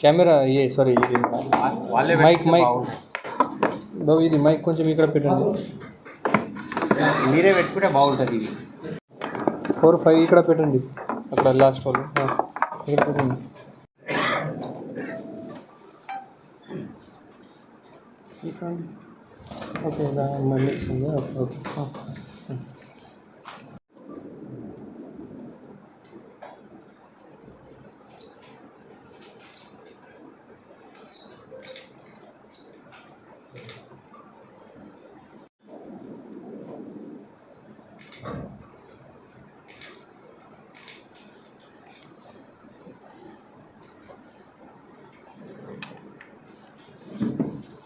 Camera ఏ sorry ఇది mic mic. బాబు ఇది మైక్ కొంచెం ఇక్కడ పెట్టండి. మీరే పెట్టుకుంటే బాగుంటుంది ఇది. ఫోర్ ఫైవ్ ఇక్కడ పెట్టండి. అక్కడ లాస్ట్ వాళ్ళు. ఇక్కడ పెట్టండి. ఓకే మళ్ళీ ఓకే ఓకే.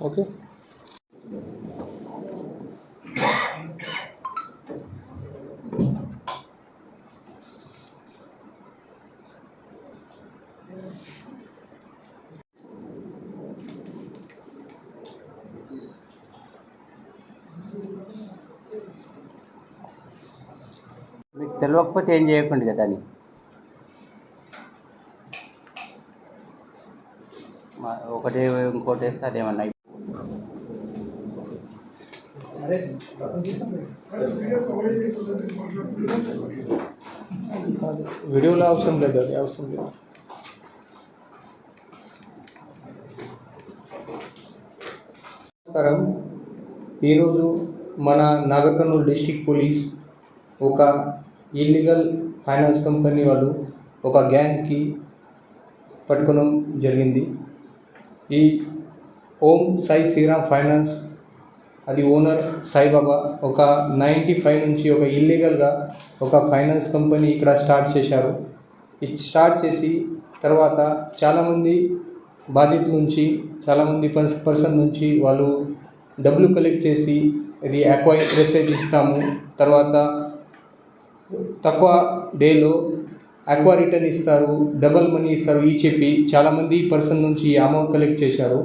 ఓకే. మీకు తెలియకపోతే ఏం చేయకండి కదా అని. ఒకటే ఒకటి ఇంకోటి అదేమన్నా వీడియోలో అవసరం లేదు అది అవసరం లేదు. నమస్కారం. ఈరోజు మన నాగర్కర్నూలు డిస్టిక్ పోలీస్ ఒక ఇల్లీగల్ ఫైనాన్స్ కంపెనీ వాళ్ళు ఒక గ్యాంగ్కి పట్టుకోవడం జరిగింది. ఈ ఓం సాయి శ్రీరామ్ ఫైనాన్స్ అది ఓనర్ సాయిబాబా. ఒక నైంటీ ఫైవ్ నుంచి ఒక ఇల్లీగల్గా ఒక ఫైనాన్స్ కంపెనీ ఇక్కడ స్టార్ట్ చేశారు. ఇది స్టార్ట్ చేసి తర్వాత చాలామంది బాధితుల నుంచి చాలామంది పర్స్ పర్సన్ నుంచి వాళ్ళు డబ్బులు కలెక్ట్ చేసి ఇది అక్వా మెసేజ్ ఇస్తాము. తర్వాత తక్కువ డేలో అక్వా రిటర్న్ ఇస్తారు డబల్ మనీ ఇస్తారు ఈ చెప్పి చాలామంది పర్సన్ నుంచి ఈ అమౌంట్ కలెక్ట్ చేశారు.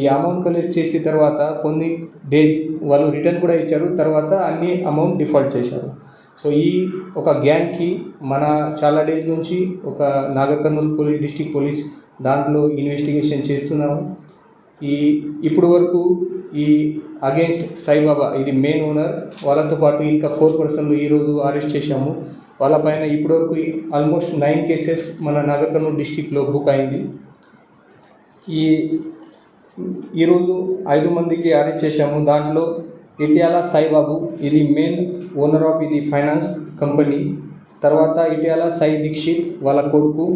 ఈ అమౌంట్ కలెక్ట్ చేసిన తర్వాత కొన్ని డేస్ వాళ్ళు రిటర్న్ కూడా ఇచ్చారు. తర్వాత అన్ని అమౌంట్ డిఫాల్ట్ చేశారు. సో ఈ ఒక గ్యాంగ్కి మన చాలా డేస్ నుంచి ఒక Nagarkurnool police district police దాంట్లో ఇన్వెస్టిగేషన్ చేస్తున్నాము. ఈ ఇప్పుడు వరకు ఈ అగేన్స్ట్ సాయిబాబా ఇది మెయిన్ ఓనర్ వాళ్ళతో పాటు ఇంకా ఫోర్ పర్సన్లు ఈరోజు అరెస్ట్ చేశాము. వాళ్ళపైన ఇప్పటివరకు ఆల్మోస్ట్ నైన్ కేసెస్ మన నాగర్ కర్నూలు డిస్టిక్లో బుక్ అయింది. ఈ ఈరోజు ఐదు మందికి అరెస్ట్ చేశాము. దాంట్లో ఇటియాల సాయిబాబు ఇది మెయిన్ ఓనర్ ఆఫ్ ఇది ఫైనాన్స్ కంపెనీ. తర్వాత ఇటియాల సాయి దీక్షిత్ వాళ్ళ కొడుకు.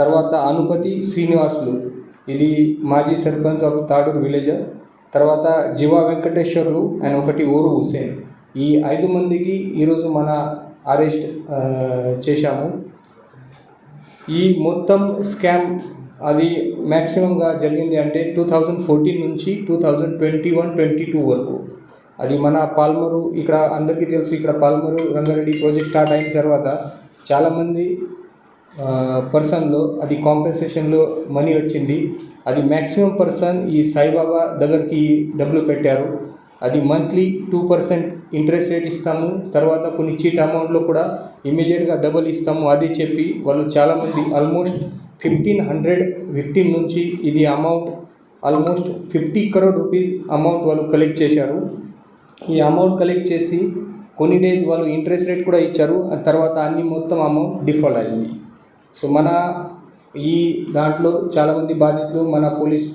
తర్వాత అనుపతి శ్రీనివాసులు ఇది మాజీ సర్పంచ్ ఆఫ్ తాడూరు విలేజర్ తర్వాత జీవా వెంకటేశ్వర్లు అండ్ ఒకటి ఊరు హుసేన్ ఈ ఐదు మందికి ఈరోజు మన అరెస్ట్ చేశాము. ఈ మొత్తం స్కామ్ అది మ్యాక్సిమంగా జరిగింది అంటే టూ థౌజండ్ ఫోర్టీన్ నుంచి two thousand twenty one twenty two వరకు. అది మన పాల్మరు ఇక్కడ అందరికీ తెలుసు ఇక్కడ పాల్మరు రంగారెడ్డి ప్రాజెక్ట్ స్టార్ట్ అయిన తర్వాత చాలామంది పర్సన్లో అది కాంపెన్సేషన్లో మనీ వచ్చింది. అది మ్యాక్సిమం పర్సన్ ఈ సాయిబాబా దగ్గరికి డబ్బులు పెట్టారు. అది monthly two percent interest rate ఇస్తాము. తర్వాత కొన్ని చీట్ అమౌంట్లో కూడా ఇమీడియట్గా డబుల్ ఇస్తాము అది చెప్పి వాళ్ళు చాలామంది ఆల్మోస్ట్ ఫిఫ్టీన్ హండ్రెడ్ విక్టిమ్ నుంచి ఇది amount almost fifty crore rupees amount వాళ్ళు కలెక్ట్ చేశారు. ఈ అమౌంట్ కలెక్ట్ చేసి కొన్ని డేస్ వాళ్ళు ఇంట్రెస్ట్ రేట్ కూడా ఇచ్చారు. ఆ తర్వాత అన్ని మొత్తం అమౌంట్ డిఫాల్ట్ అయింది. సో మన ఈ దాంట్లో చాలామంది బాధితులు మన పోలీస్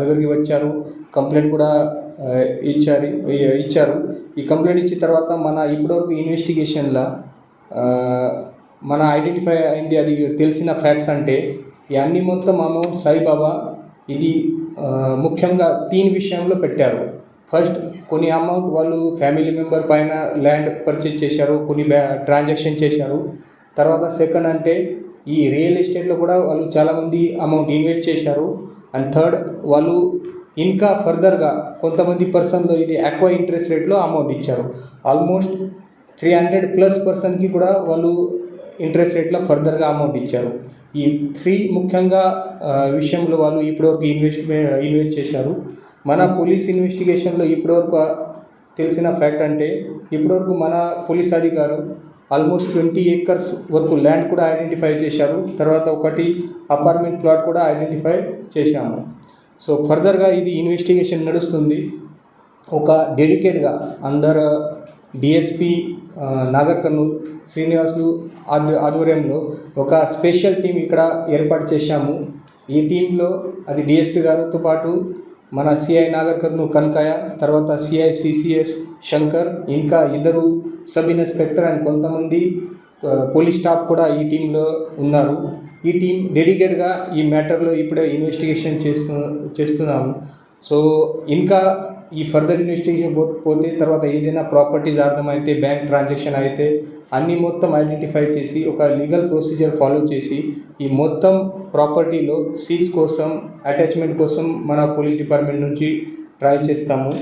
దగ్గరికి వచ్చారు. కంప్లైంట్ కూడా ఇచ్చారు ఇచ్చారు. ఈ కంప్లైంట్ ఇచ్చిన తర్వాత మన ఇప్పటివరకు ఇన్వెస్టిగేషన్లో మన ఐడెంటిఫై అయింది అది తెలిసిన ఫ్యాక్ట్స్ అంటే ఈ అన్ని మొత్తం అమౌంట్ సాయిబాబా ఇది ముఖ్యంగా తీన్ విషయంలో పెట్టారు. ఫస్ట్ కొన్ని అమౌంట్ వాళ్ళు ఫ్యామిలీ మెంబర్ పైన ల్యాండ్ పర్చేజ్ చేశారు కొన్ని బ్యా ట్రాన్సాక్షన్ చేశారు. తర్వాత సెకండ్ అంటే ఈ రియల్ ఎస్టేట్లో కూడా వాళ్ళు చాలామంది అమౌంట్ ఇన్వెస్ట్ చేశారు. అండ్ థర్డ్ వాళ్ళు ఇంకా ఫర్దర్గా కొంతమంది పర్సన్లో ఇది ఎక్కువ ఇంట్రెస్ట్ రేట్లో అమౌంట్ ఇచ్చారు. ఆల్మోస్ట్ త్రీ హండ్రెడ్ ప్లస్ పర్సన్కి కూడా వాళ్ళు ఇంట్రెస్ట్ రేట్లో ఫర్దర్గా అమౌంట్ ఇచ్చారు. ఈ త్రీ ముఖ్యంగా విషయంలో వాళ్ళు ఇప్పటివరకు ఇన్వెస్ట్మెంట్ ఇన్వెస్ట్ చేశారు. మన పోలీస్ ఇన్వెస్టిగేషన్లో ఇప్పటివరకు తెలిసిన ఫ్యాక్ట్ అంటే ఇప్పటివరకు మన పోలీస్ అధికారు ఆల్మోస్ట్ ట్వంటీ ఏకర్స్ వరకు ల్యాండ్ కూడా ఐడెంటిఫై చేశారు. తర్వాత ఒకటి అపార్ట్మెంట్ ప్లాట్ కూడా ఐడెంటిఫై చేశాము. సో ఫర్దర్గా ఇది ఇన్వెస్టిగేషన్ నడుస్తుంది. ఒక డెడికేట్గా అందరు డిఎస్పి నాగర్కర్నూర్ శ్రీనివాసులు ఆధ్వ ఆధ్వర్యంలో ఒక స్పెషల్ టీం ఇక్కడ ఏర్పాటు చేశాము. ఈ టీంలో అది డిఎస్పి గారితో పాటు మన సిఐ నాగర్ కనకాయ తర్వాత సిఐ సిసిఎస్ శంకర్ ఇంకా ఇద్దరు సబ్ ఇన్స్పెక్టర్ అండ్ కొంతమంది పోలీస్ స్టాఫ్ కూడా ఈ టీంలో ఉన్నారు. ఈ టీం డెడికేట్గా ఈ మ్యాటర్లో ఇప్పుడే ఇన్వెస్టిగేషన్ చేస్తు చేస్తున్నాము. సో ఇంకా ఈ ఫర్దర్ ఇన్వెస్టిగేషన్ పోతే తర్వాత ఏదైనా ప్రాపర్టీస్ అర్థమైతే బ్యాంక్ ట్రాన్సాక్షన్ అయితే అన్నీ మొత్తం ఐడెంటిఫై చేసి ఒక లీగల్ ప్రొసీజర్ ఫాలో చేసి ఈ మొత్తం ప్రాపర్టీలో సీజ్ కోసం అటాచ్మెంట్ కోసం మన పోలీస్ డిపార్ట్మెంట్ నుంచి ట్రై చేస్తాము.